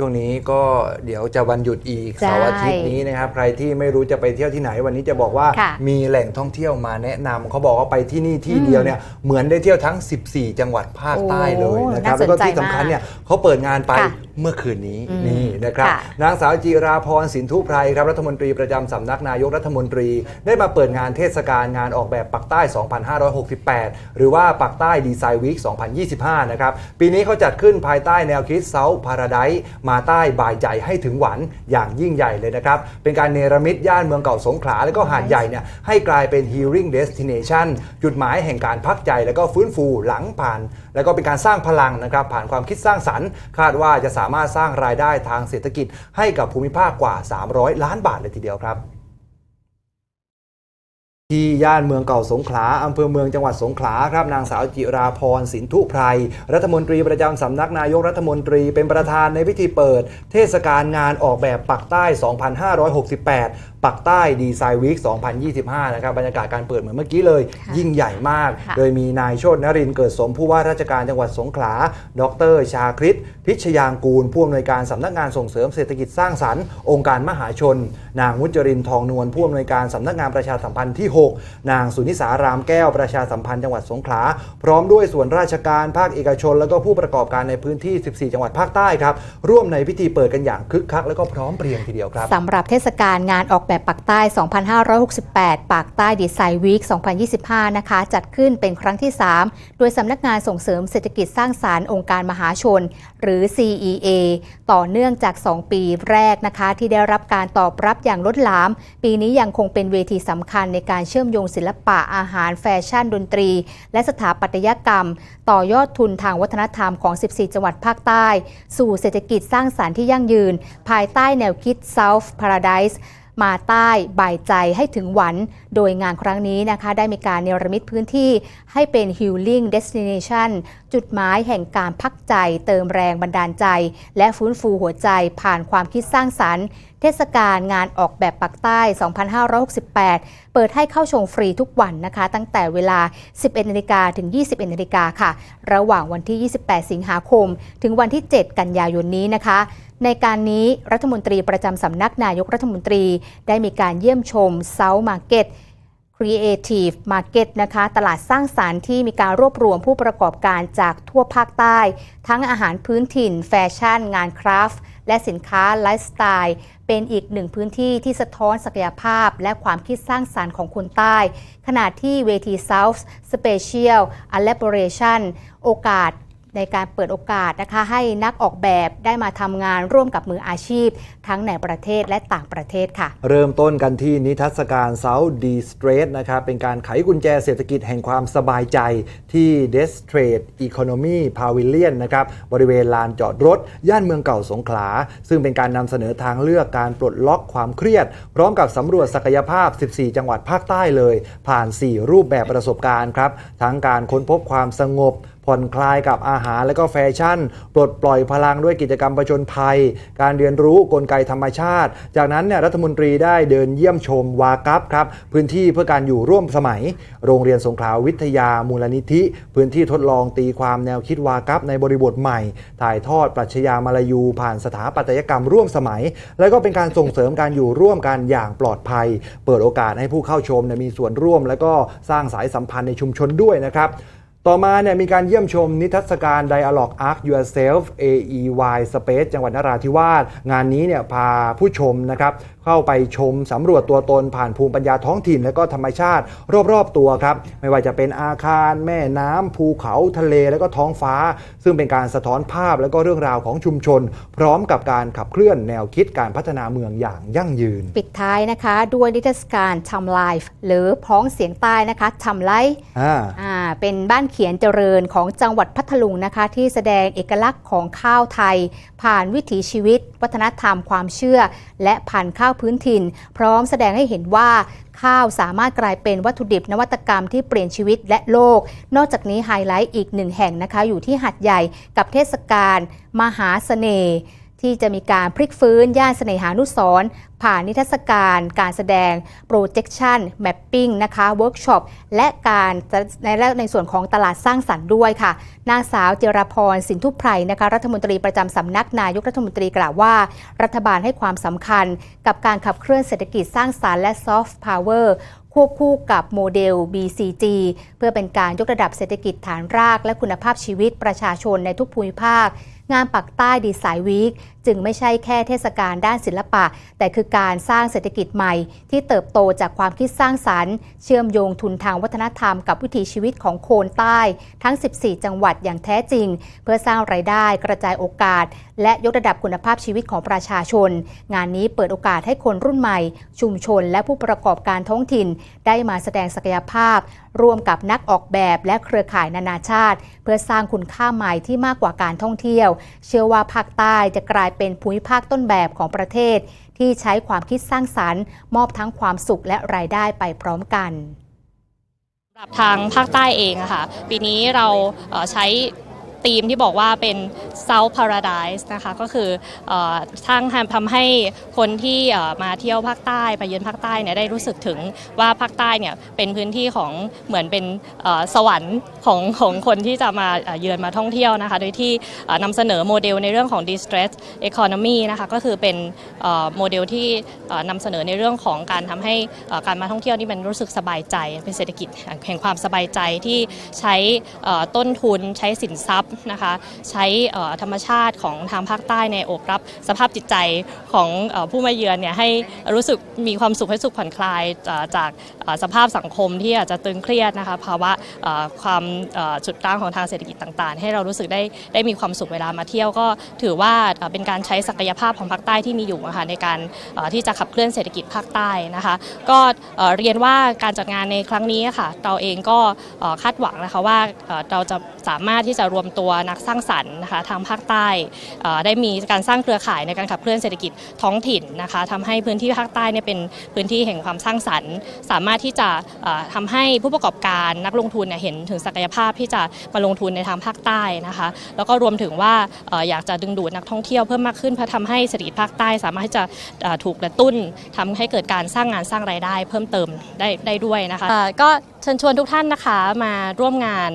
ช่วงนี้ก็เดี๋ยวจะวันหยุดอีกใช่เสาร์อาทิตย์นี้นะครับ ใครที่ไม่รู้จะไปเที่ยวที่ไหน วันนี้จะบอกว่าค่ะมีแหล่งท่องเที่ยวมาแนะนำเขาบอกว่าไปที่นี่ที่เดียวเนี่ยเหมือนได้เที่ยวทั้ง 14 จังหวัดภาคใต้เลยนะครับโอ้แล้วก็น่าสนใจที่สำคัญเนี่ยเขาเปิดงานไปค่ะ เมื่อคืนนี้อืมนี่นะครับค่ะนางสาวจีราพรสินทุไพรครับรัฐมนตรีประจำสำนักนายกรัฐมนตรี ได้มาเปิดงานเทศกาลงานออกแบบปักใต้ 2568 หรือว่าปักใต้ดีไซน์วีค2025 นะครับ ปีนี้เขาจัดขึ้นภายใต้แนวคิดเซาพาราไดมาใต้บายใจให้ถึงหวันอย่างยิ่งใหญ่เลยนะครับ เป็นการเนรมิตย่านเมืองเก่าสงขลาและก็หาดใหญ่เนี่ยให้กลายเป็น healing destination จุดหมายแห่งการพักใจแล้วก็ฟื้นฟูหลังผ่าน แล้วก็เป็นการสร้างพลังนะครับผ่านความคิดสร้างสรรค์ คาดว่าจะสาามารถสร้างรายได้ทางเศรษฐกิจให้กับภูมิภาคกว่า 300 ล้านบาทเลยทีเดียวครับที่ย่านเมืองเก่าสงขลาอำเภอเมืองจังหวัดสงขลาครับนางสาวจิราพรสินทุไพรรัฐมนตรีประจำสำนักนายกรัฐมนตรีเป็นประธานในพิธีเปิด เทศกาลงานออกแบบปักใต้ 2568ปักใต้ดีไซน์วีค2025 นะครับบรรยากาศการเปิดเหมือนเมื่อกี้เลยค่ะยิ่งใหญ่มากค่ะโดยมีนายโชตนรินทร์เกิดสมผู้ว่าราชการจังหวัดสงขลา ดร ชาคริตพิชยางกูล ผู้อำนวยการสำนักงานส่งเสริมเศรษฐกิจสร้างสรรค์องค์การมหาชน นางมุจรินทองนวลผู้อำนวยการสำนักงานประชาสัมพันธ์ที่ 6 นางสุนิสารามแก้วประชาสัมพันธ์จังหวัดสงขลา พร้อมด้วยส่วนราชการภาคเอกชน แล้วก็ผู้ประกอบการในพื้นที่ 14 จังหวัดภาคใต้ครับร่วมในพิธีเปิดกันอย่างคึกคัก แล้วก็พร้อมเพรียงทีเดียวครับสำหรับเทศกาลงานออกแบบปักใต้ 2568 ปากใต้ดีไซน์วีค 2025 นะคะ จัดขึ้นเป็นครั้งที่ 3 โดยสำนักงานส่งเสริมเศรษฐกิจสร้างสารรค์องค์การมหาชน หรือ CEA ต่อเนื่องจาก 2 ปีแรกนะคะ ที่ได้รับการตอบรับอย่างล้นหลาม ปีนี้ยังคงเป็นเวทีสำคัญในการเชื่อมโยงศิลปะอาหารแฟชั่น ดนตรี และสถาปัตยกรรม ต่อยอดทุนทางวัฒนธรรมของ 14 จังหวัดภาคใต้ สู่เศรษฐกิจสร้างสารรค์ที่ยั่งยืน ภายใต้แนวคิด South Paradise มาใต้บายใจให้ถึงหวัน โดยงานครั้งนี้นะคะได้มีการเนรมิตพื้นที่ให้เป็น Healing Destination จุดหมายแห่งการพักใจ เติมแรงบันดาลใจ และฟื้นฟูหัวใจผ่านความคิดสร้างสรรค์ เทศกาลงานออกแบบปักใต้ 2568 เปิดให้เข้าชมฟรีทุกวันนะคะ ตั้งแต่เวลา 11นาฬิกาถึง 21นาฬิกาค่ะ ระหว่างวันที่ 28 สิงหาคม ถึงวันที่ 7 กันยายนนี้นะคะ ในการนี้รัฐมนตรีประจำสำนักนายกรัฐมนตรีได้มีการเยี่ยมชมเซา t ์มาร์เก็ต Creative Market นะคะ ตลาดสร้างสารรค์ที่มีการรวบรวมผู้ประกอบการจากทั่วภาคใต้ ทั้งอาหารพื้นถิ่น แฟชั่น งานคราฟต์ และสินค้าไลฟ์สไตล์ เป็นอีกหนึ่งพื้นที่ที่สะท้อนศักยภาพ และความคิดสร้างสารรค์ของคนใต้ ขณะที่เวที South Special Elaboration โอกาส ในการเปิดโอกาสนะคะให้นักออกแบบได้มาทำงานร่วมกับมืออาชีพ ทั้งในประเทศและต่างประเทศค่ะ เริ่มต้นกันที่นิทรรศการ South D Street นะครับเป็นการไขกุญแจเศรษฐกิจแห่งความสบายใจที่ d e s t r a t e Economy Pavilion นะครับบริเวณลานจอดรถ ย่านเมืองเก่าสงขลา ซึ่งเป็นการนำเสนอทางเลือกการปลดล็อกความเครียด พร้อมกับสำรวจศักยภาพ 14 จังหวัดภาคใต้เลย ผ่าน 4 รูปแบบประสบการณ์ครับทั้งการค้นพบความสงบ ผ่อนคลายกับอาหารและก็แฟชั่น ปลดปล่อยพลังด้วยกิจกรรมประจนภัย การเรียนรู้กลไกธรรมชาติ จากนั้นเนี่ยรัฐมนตรีได้เดินเยี่ยมชมวากัปครับพื้นที่เพื่อการอยู่ร่วมสมัย โรงเรียนสงขลาวิทยามูลนิธิ พื้นที่ทดลองตีความแนวคิดวากัปในบริบทใหม่ ถ่ายทอดปรัชญามาลายูผ่านสถาปัตยกรรมร่วมสมัย และก็เป็นการส่งเสริมการอยู่ร่วมกันอย่างปลอดภัย เปิดโอกาสให้ผู้เข้าชมเนี่ยมีส่วนร่วม และก็สร้างสายสัมพันธ์ในชุมชนด้วยนะครับ ต่อมาเนี่ยมีการเยี่ยมชมนิทรรศการ Dialogue Arc Yourself AEY Space จังหวัดนราธิวาส งานนี้เนี่ยพาผู้ชมนะครับเข้าไปชมสำรวจตัวตนผ่านภูมิปัญญาท้องถิ่น และก็ธรรมชาติรอบๆตัวครับ ไม่ว่าจะเป็นอาคาร แม่น้ำภูเขาทะเล และก็ท้องฟ้า ซึ่งเป็นการสะท้อนภาพและก็เรื่องราวของชุมชน พร้อมกับการขับเคลื่อนแนวคิดการพัฒนาเมืองอย่างยั่งยืน ปิดท้ายนะคะ ด้วยนิทรรศการทำไลฟ์หรือพ้องเสียงใต้นะคะทำไลฟ์อ่าอ่าเป็นบ้านเขียนเจริญของจังหวัดพัทลุงนะคะ ที่แสดงเอกลักษณ์ของข้าวไทย ผ่านวิถีชีวิต วัฒนธรรมความเชื่อ และพันข้าวพื้นถิ่น พร้อมแสดงให้เห็นว่าข้าวสามารถกลายเป็นวัตถุดิบนวัตกรรมที่เปลี่ยนชีวิตและโลก นอกจากนี้ไฮไลท์อีกหนึ่งแห่งนะคะ อยู่ที่หัดใหญ่กับเทศกาลมหาเสน่ห์ ที่จะมีการพลิกฟื้น ย่านเสน่หานุสรผ่านนิทรรศการ การแสดง projection mapping นะคะ workshop และการในและในส่วนของตลาดสร้างสรรค์ด้วยค่ะ นางสาวเจรพรสินทุพไพรนะคะรัฐมนตรีประจำสำนักนายกรัฐมนตรีกล่าวว่า รัฐบาลให้ความสำคัญกับการขับเคลื่อนเศรษฐกิจสร้างสรรค์และ soft power ควบคู่กับโมเดล BCG เพื่อเป็นการยกระดับเศรษฐกิจฐานรากและคุณภาพชีวิตประชาชนในทุกภูมิภาค งานปักใต้ดีไซน์วีคจึงไม่ใช่แค่เทศกาลด้านศิลปะ แต่คือการสร้างเศรษฐกิจใหม่ ที่เติบโตจากความคิดสร้างสรรค์ เชื่อมโยงทุนทางวัฒนธรรมกับวิถีชีวิตของโคนใต้ทั้ง 14 จังหวัดอย่างแท้จริง เพื่อสร้างไรายได้กระจายโอกาส และยกระดับคุณภาพชีวิตของประชาชน งานนี้เปิดโอกาสให้คนรุ่นใหม่ ชุมชน และผู้ประกอบการท้องถิ่น ได้มาแสดงศักยภาพ ร่วมกับนักออกแบบและเครือข่ายนานาชาติ เพื่อสร้างคุณค่าใหม่ที่มากกว่าการท่องเที่ยวเชื่อว่าภาคใต้จะกลายเป็นภูมิภาคต้นแบบของประเทศ ที่ใช้ความคิดสร้างสรรค์ มอบทั้งความสุขและรายได้ไปพร้อมกันสำหรับทางภาคใต้เองอะค่ะปีนี้เราใช้ ธีมที่บอกว่าเป็น South Paradise นะคะก็คือเอ่อทางทำให้คนที่มาเที่ยวภาคใต้ไปเยือนภาคใต้เนี่ยได้รู้สึกถึงว่าภาคใต้เนี่ยเป็นพื้นที่ของเหมือนเป็นสวรรค์ของของคนที่จะมาเยือนมาท่องเที่ยวนะคะโดยที่นำเสนอโมเดลในเรื่องของ distress economy นะคะก็คือเป็นโมเดลที่นำเสนอในเรื่องของการทำให้การมาท่องเที่ยวนี่มันรู้สึกสบายใจเป็นเศรษฐกิจแห่งความสบายใจที่ใช้ต้นทุนใช้สินทรัพย์นะคะ ใช้ธรรมชาติของทางภาคใต้ในโอบรับสภาพจิตใจของผู้มาเยือนเนี่ยให้รู้สึกมีความสุขให้สุขผ่อนคลายจากสภาพสังคมที่อาจจะตึงเครียดนะคะภาวะความจุดตั้งของทางเศรษฐกิจต่าง ๆ ให้เรารู้สึกได้ได้มีความสุขเวลามาเที่ยวก็ถือว่าเป็นการใช้ศักยภาพของภาคใต้ที่มีอยู่อะคะในการที่จะขับเคลื่อนเศรษฐกิจภาคใต้นะคะ ก็เรียนว่าการจัดงานในครั้งนี้ค่ะเราเองก็คาดหวังนะคะว่าเราจะสามารถที่จะรวมตัวนักสร้างสรรค์นะคะทางภาคใต้ได้มีการสร้างเครือข่ายในการขับเคลื่อนเศรษฐกิจท้องถิ่นนะคะทำให้พื้นที่ภาคใต้เนี่ยเป็นพื้นที่แห่งความสร้างสรรค์ สามารถที่จะเอ่อทำให้ผู้ประกอบการนักลงทุนเนี่ยเห็นถึงศักยภาพที่จะมาลงทุนในทางภาคใต้นะคะแล้วก็รวมถึงว่าอยากจะดึงดูดนักท่องเที่ยวเพิ่มมากขึ้นเพื่อทำให้เศรษฐกิจภาคใต้สามารถที่จะถูกกระตุ้นทำให้เกิดการสร้างงานสร้างรายได้ เพิ่มเติมได้ได้ด้วยนะคะก็ ชิญชวนทุกท่านนะคะมาร่วมงาน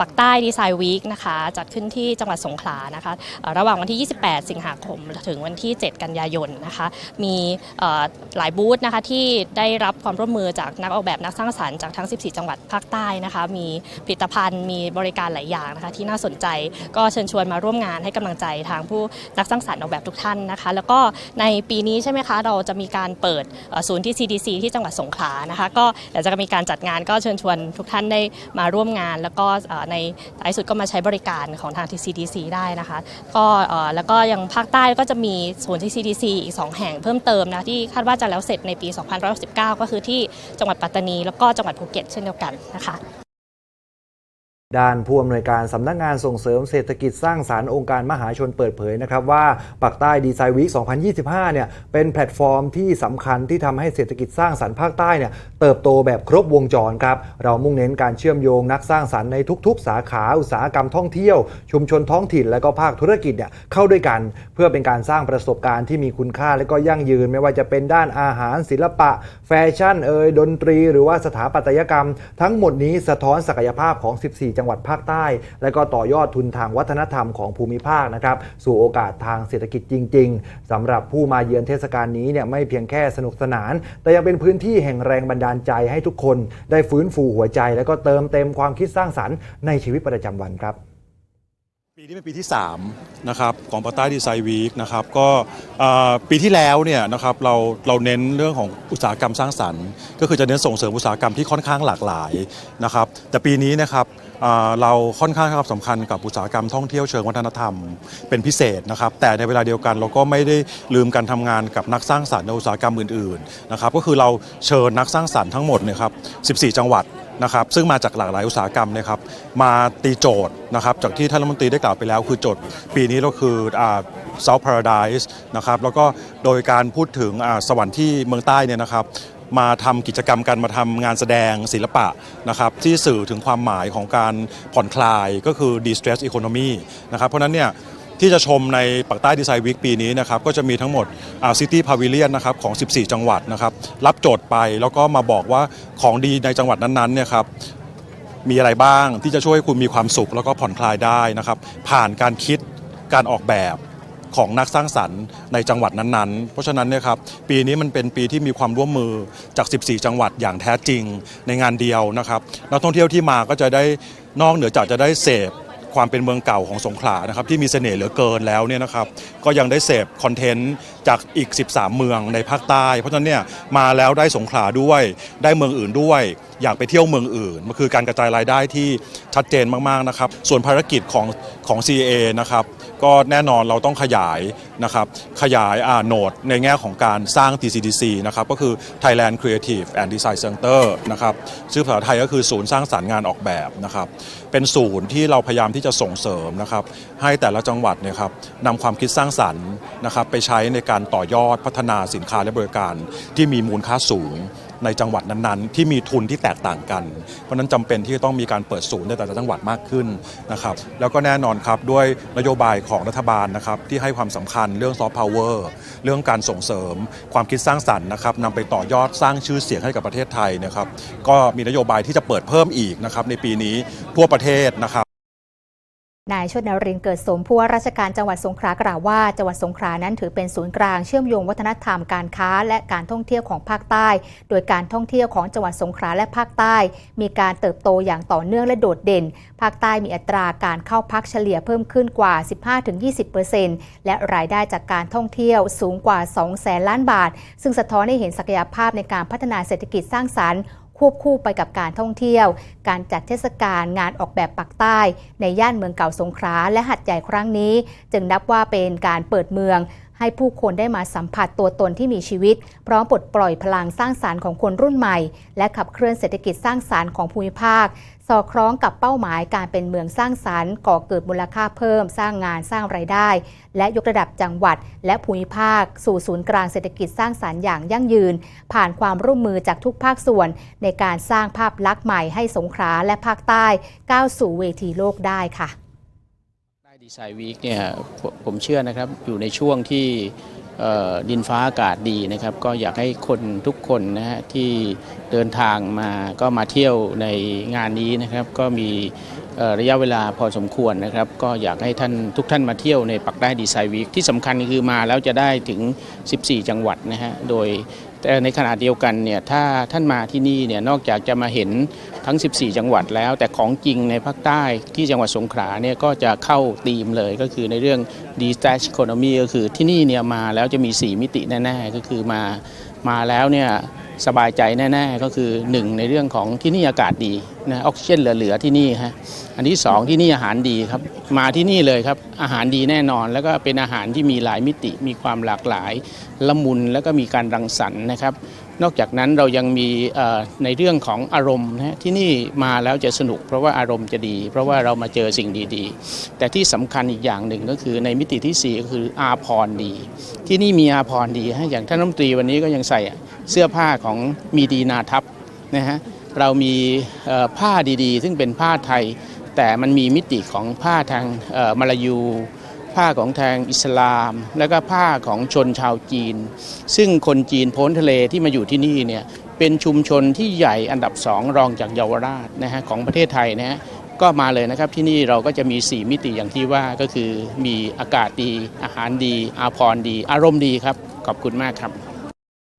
ปักใต้ดีไซน์วีคนะคะจัดขึ้นที่จังหวัดสงขลานะคะระหว่างวันที่ 28 สิงหาคม ถึงวันที่ 7 กันยายนนะคะมีหลายบูธนะคะที่ได้รับความร่วมมือจากนักออกแบบนักสร้างสรรค์จากทั้ง 14 จังหวัดภาคใต้นะคะมีผลิตภัณฑ์มีบริการหลายอย่างนะคะที่น่าสนใจก็เชิญชวนมาร่วมงานให้กำลังใจทางผู้นักสร้างสรรค์ออกแบบทุกท่านนะคะ แล้วก็ในปีนี้ใช่ไหมคะเราจะมีการเปิดศูนย์ที่ CDC ที่จังหวัดสงขลานะคะก็เดี๋ยวจะมีการจัดงานก็เชิญชวนทุกท่านได้มาร่วมงาน แล้วก็ในท้ายสุดก็มาใช้บริการของทางที่ CDC ได้นะคะ ก็แล้วก็ยังภาคใต้ก็จะมีศูนย์ที่ CDC อีก 2 แห่งเพิ่มเติมนะที่คาดว่าจะแล้วเสร็จในปี 2019 ก็คือที่จังหวัดปัตตานี แล้วก็จังหวัดภูเก็ตเช่นเดียวกันนะคะ ด้านผู้อำนวยการสำนักงานส่งเสริมเศรษฐกิจสร้างสารรค์องค์การมหาชนเปิดเผยนะครับว่าปักใต้ดีไซน์วีค 2025 เนี่ยเป็นแพลตฟอร์มที่สำคัญที่ทำให้เศรษฐกิจสร้างสรรค์ภาคใต้เนี่ยเติบโตแบบครบวงจรครับ เรามุ่งเน้นการเชื่อมโยงนักสร้างสรรค์ในทุกๆ สาขาอุตสาหกรรมท่องเที่ยว ชุมชนท้องถิ่น และก็ภาคธุรกิจเนี่ยเข้าด้วยกัน เพื่อเป็นการสร้างประสบการณ์ที่มีคุณค่าและก็ยั่งยืน ไม่ว่าจะเป็นด้านอาหารศิลปะ แฟชั่นเอ่ยดนตรี หรือว่าสถาปัตยกรรม ทั้งหมดนี้สะท้อนศักยภาพของ 14จังหวัดภาคใต้ และก็ต่อยอดทุนทางวัฒนธรรมของภูมิภาคนะครับสู่โอกาสทางเศรษฐกิจจริง ๆสำหรับผู้มาเยือนเทศกาลนี้เนี่ยไม่เพียงแค่สนุกสนาน แต่ยังเป็นพื้นที่แห่งแรงบันดาลใจให้ทุกคน ได้ฟื้นฟูหัวใจ และก็เติมเต็มความคิดสร้างสรรค์ในชีวิตประจำวันครับปีนี้เป็นปีที่3นะครับของปาใต้ดีไซน์วีคนะครับก็ปีที่แล้วเนี่ยนะครับเราเราเน้นเรื่องของอุตสาหกรรมสร้างสรรค์ ก็คือจะเน้นส่งเสริมอุตสาหกรรมที่ค่อนข้างหลากหลายนะครับแต่ปีนี้นะครับ เราค่อนข้างให้ความสำคัญกับอุตสาหกรรมท่องเที่ยวเชิงวัฒนธรรมเป็นพิเศษนะครับ แต่ในเวลาเดียวกันเราก็ไม่ได้ลืมการทำงานกับนักสร้างสรรค์ในอุตสาหกรรมอื่นๆนะครับก็คือเราเชิญนักสร้างสรรค์ทั้งหมดเนี่ยครับ14 จังหวัดนะครับซึ่งมาจากหลากหลายอุตสาหกรรมนะครับมาตีโจทย์นะครับจากที่ท่านรัฐมนตรีได้กล่าวไปแล้ว คือโจทย์ปีนี้ก็คืออ่า South Paradise นะครับแล้วก็โดยการพูดถึงอ่าสวรรค์ที่เมืองใต้เนี่ยนะครับ มาทำกิจกรรมกันมาทำงานแสดงศิลปะนะครับที่สื่อถึงความหมายของการผ่อนคลายก็คือ distress economy นะครับเพราะนั้นเนี่ยที่จะชมในปักใต้ดีไซน์วีคปีนี้นะครับก็จะมีทั้งหมดซิตี้พาวิเลียนนะครับของ 14 จังหวัดนะครับรับโจทย์ไปแล้วก็มาบอกว่าของดีในจังหวัดนั้นๆเนี่ยครับมีอะไรบ้างที่จะช่วยให้คุณมีความสุขแล้วก็ผ่อนคลายได้นะครับผ่านการคิดการออกแบบ ของนักสร้างสรรค์ในจังหวัดนั้นๆ เพราะฉะนั้นเนี่ยครับปีนี้มันเป็นปีที่มีความร่วมมือจาก 14 จังหวัดอย่างแท้จริงในงานเดียวนะครับนักท่องเที่ยวที่มาก็จะได้นอกเหนือจากจะได้เสพความเป็นเมืองเก่าของสงขลานะครับที่มีเสน่ห์เหลือเกินแล้วเนี่ยนะครับก็ยังได้เสพคอนเทนต์จากอีก 13 เมืองในภาคใต้ เพราะฉะนั้นเนี่ยมาแล้วได้สงขลาด้วยได้เมืองอื่นด้วย อยากไปเที่ยวเมืองอื่นมันคือการกระจายรายได้ที่ชัดเจนมากๆนะครับส่วนภารกิจของของ CA นะครับ ก็แน่นอนเราต้องขยาย นะครับขยายอาโนดในแง่ของการสร้าง TCDC นะครับก็คือ Thailand Creative and Design Center นะครับชื่อภาษาไทยก็คือศูนย์สร้างสรรค์งานออกแบบนะครับเป็นศูนย์ที่เราพยายามที่จะส่งเสริมนะครับให้แต่ละจังหวัดเนี่ยครับนำความคิดสร้างสรรค์นะครับไปใช้ในการต่อยอดพัฒนาสินค้าและบริการที่มีมูลค่าสูงในจังหวัดนั้นๆ ที่มีทุนที่แตกต่างกัน เพราะฉะนั้นจำเป็นที่จะต้องมีการเปิดศูนย์ในแต่ละจังหวัดมากขึ้นนะครับแล้วก็แน่นอนครับด้วยนโยบายของรัฐบาลนะครับที่ให้ความสำคัญเรื่องซอฟต์พาวเวอร์เรื่องการส่งเสริมความคิดสร้างสรรค์นะครับนำไปต่อยอดสร้างชื่อเสียงให้กับประเทศไทยนะครับก็มีนโยบายที่จะเปิดเพิ่มอีกนะครับในปีนี้ทั่วประเทศนะครับ นายชดนรินเกิดสมผู้ว่าราชการจังหวัดสงขลากล่าวว่าจังหวัดสงขลานั้นถือเป็นศูนย์กลางเชื่อมโยงวัฒนธรรมการค้าและการท่องเที่ยวของภาคใต้ โดยการท่องเที่ยวของจังหวัดสงขลาและภาคใต้ มีการเติบโตอย่างต่อเนื่องและโดดเด่น ภาคใต้มีอัตราการเข้าพักเฉลี่ยเพิ่มขึ้นกว่า 15-20%และรายได้จากการท่องเที่ยวสูงกว่า2แสนล้านบาท ซึ่งสะท้อนให้เห็นศักยภาพในการพัฒนาเศรษฐกิจสร้างสรรค์ ควบคู่ไปกับการท่องเที่ยว การจัดเทศกาลงานออกแบบปักใต้ ในย่านเมืองเก่าสงขลาและหัดใหญ่ครั้งนี้ จึงนับว่าเป็นการเปิดเมือง ให้ผู้คนได้มาสัมผัสตัวตนที่มีชีวิต พร้อมปลดปล่อยพลังสร้างสารรค์ของคนรุ่นใหม่ และขับเคลื่อนเศรษฐกิจสร้างสารรค์ของภูมิภาค สอดคล้องกับเป้าหมายการเป็นเมืองสร้างสรรค์ก่อเกิดมูลค่าเพิ่ม สร้างงานสร้างไรายได้ และยกระดับจังหวัด และภูมิภาค สู่ศูนย์กลางเศรษฐกิจสร้างสรรค์อย่างยั่งยืน ผ่านความร่วมมือจากทุกภาคส่วน ในการสร้างภาพลักษณ์ใหม่ให้สงขลาและภาคใต้ก้าวสู่เวทีโลกได้ค่ะ ได้ดีไซน์วีคเนี่ยผมเชื่อนะครับอยู่ในช่วงที่ดินฟ้าอากาศดีนะครับ ก็อยากให้คนทุกคนนะฮะที่เดินทางมาก็มาเที่ยวในงานนี้นะครับ ก็มีระยะเวลาพอสมควรนะครับ ก็อยากให้ท่านทุกท่านมาเที่ยวในปักได้ดีไซน์วีคที่สำคัญคือมาแล้วจะได้ถึง 14 จังหวัดนะฮะโดยแต่ในขณะเดียวกันเนี่ยถ้าท่านมาที่นี่เนี่ยนอกจากจะมาเห็น ทั้ง 14 จังหวัดแล้ว แต่ของจริงในภาคใต้ที่จังหวัดสงขลาเนี่ยก็จะเข้าธีมเลยก็คือในเรื่อง d e s t a c h economy ก็คือที่นี่เนี่ยมาแล้วจะมี 4 มิติแน่ ๆ ก็คือมามาแล้วเนี่ยสบายใจแน่ ๆ ก็คือ 1 ในเรื่องของที่นี่อากาศดีนะออกซิเจนเหลือ ๆ ที่นี่ฮะอันที่ 2 ที่นี่อาหารดีครับ มาที่นี่เลยครับ อาหารดีแน่นอน แล้วก็เป็นอาหารที่มีหลายมิติมีความหลากหลายละมุนแล้วก็มีการรังสรรค์นะครับ นอกจากนั้นเรายังมีในเรื่องของอารมณ์นะฮะที่นี่มาแล้วจะสนุก เพราะว่าอารมณ์จะดี เพราะว่าเรามาเจอสิ่งดีๆ แต่ที่สำคัญอีกอย่างหนึ่งก็คือในมิติที่ 4 ก็คืออาพรดี ที่นี่มีอาพรดีฮะอย่างท่านรัฐมนตรีวันนี้ก็ยังใส่เสื้อผ้าของมีดีนาทัพนะฮะเรามีผ้าดีๆ ซึ่งเป็นผ้าไทย แต่มันมีมิติของผ้าทางมาลายู ผ้าของทางอิสลาม แล้วก็ผ้าของชนชาวจีน ซึ่งคนจีนพ้นทะเลที่มาอยู่ที่นี่เนี่ยเป็นชุมชนที่ใหญ่อันดับสองรองจากเยาวราชนะฮะของประเทศไทยนะฮะก็มาเลยนะครับที่นี่เราก็จะมี 4 มิติอย่างที่ว่าก็คือมีอากาศดี อาหารดี อาพรณ์ดี อารมณ์ดีครับ ขอบคุณมากครับ